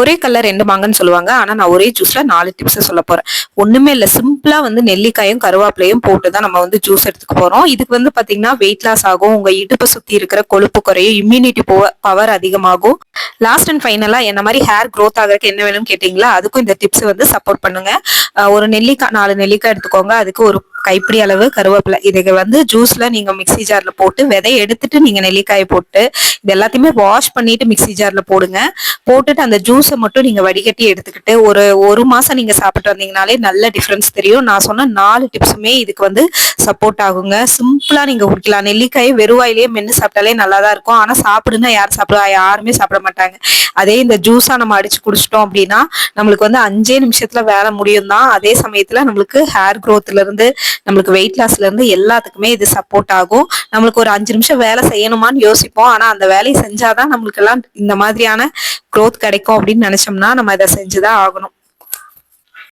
ஒரே கலர் ரெண்டு மாங்கன்னு சொல்லுவாங்க. ஆனா நான் ஒரே ஜூஸ்ல நாலு டிப்ஸ் சொல்ல போறேன். ஒண்ணுமே இல்ல. சிம்பிளா வந்து நெல்லிக்காயும் கருவேப்பிலையும் போட்டு தான் நம்ம வந்து ஜூஸ் எடுத்துக்க போறோம். இதுக்கு வந்து பாத்தீங்கன்னா வெயிட் லாஸ் ஆகும். உங்க இடுப்பை சுத்தி இருக்கிற கொழுப்பு குறையும். இம்யூனிட்டி பவர் அதிகமாகும். லாஸ்ட் அண்ட் ஃபைனலா என்ன மாதிரி ஹேர் க்ரோத் ஆகிறதுக்கு என்ன வேணும்னு கேட்டீங்களா? அதுக்கும் இந்த டிப்ஸ் வந்து சப்போர்ட் பண்ணுங்க. ஒரு நெல்லிக்காய் நாலு நெல்லிக்காய் எடுத்துக்கோங்க. அதுக்கு ஒரு கைப்பிடி அளவு கருவேப்பிலை. இதுக்கு வந்து ஜூஸ்ல நீங்க மிக்ஸி ஜார்ல போட்டு விதை எடுத்துட்டு நீங்க நெல்லிக்காயை போட்டு இது எல்லாத்தையுமே வாஷ் பண்ணிட்டு மிக்ஸி ஜார்ல போடுங்க. போட்டுட்டு அந்த ஜூஸை மட்டும் நீங்க வடிகட்டி எடுத்துக்கிட்டு ஒரு ஒரு மாசம் நீங்க சாப்பிட்டு வந்தீங்கனாலே நல்ல டிஃபரன்ஸ் தெரியும். நான் சொன்ன நாலு டிப்ஸுமே இதுக்கு வந்து சப்போர்ட் ஆகுங்க. சிம்பிளா நீங்க குடிக்கலாம். நெல்லிக்காயை வெறுவாயிலேயே மென்று சாப்பிட்டாலே நல்லா தான் இருக்கும். ஆனா சாப்பிடுங்க. யார் சாப்பிடுவா யாருமே சாப்பிட மாட்டாங்க. அதே இந்த ஜூஸா நம்ம அடிச்சு குடிச்சிட்டோம் அப்படின்னா நம்மளுக்கு வந்து அஞ்சே நிமிஷத்துல வேலை முடியும் தான் அதே சமயத்துல நம்மளுக்கு ஹேர் க்ரோத்ல இருந்து நம்மளுக்கு வெயிட் லாஸ்ல இருந்து எல்லாத்துக்குமே இது சப்போர்ட் ஆகும். நம்மளுக்கு ஒரு அஞ்சு நிமிஷம் வேலை செய்யணுமான்னு யோசிப்போம். ஆனா அந்த வேலையை செஞ்சாதான் நம்மளுக்கு எல்லாம் இந்த மாதிரியான க்ரோத் கிடைக்கும் அப்படின்னு நினைச்சோம்னா நம்ம இதை செஞ்சுதான் ஆகணும்.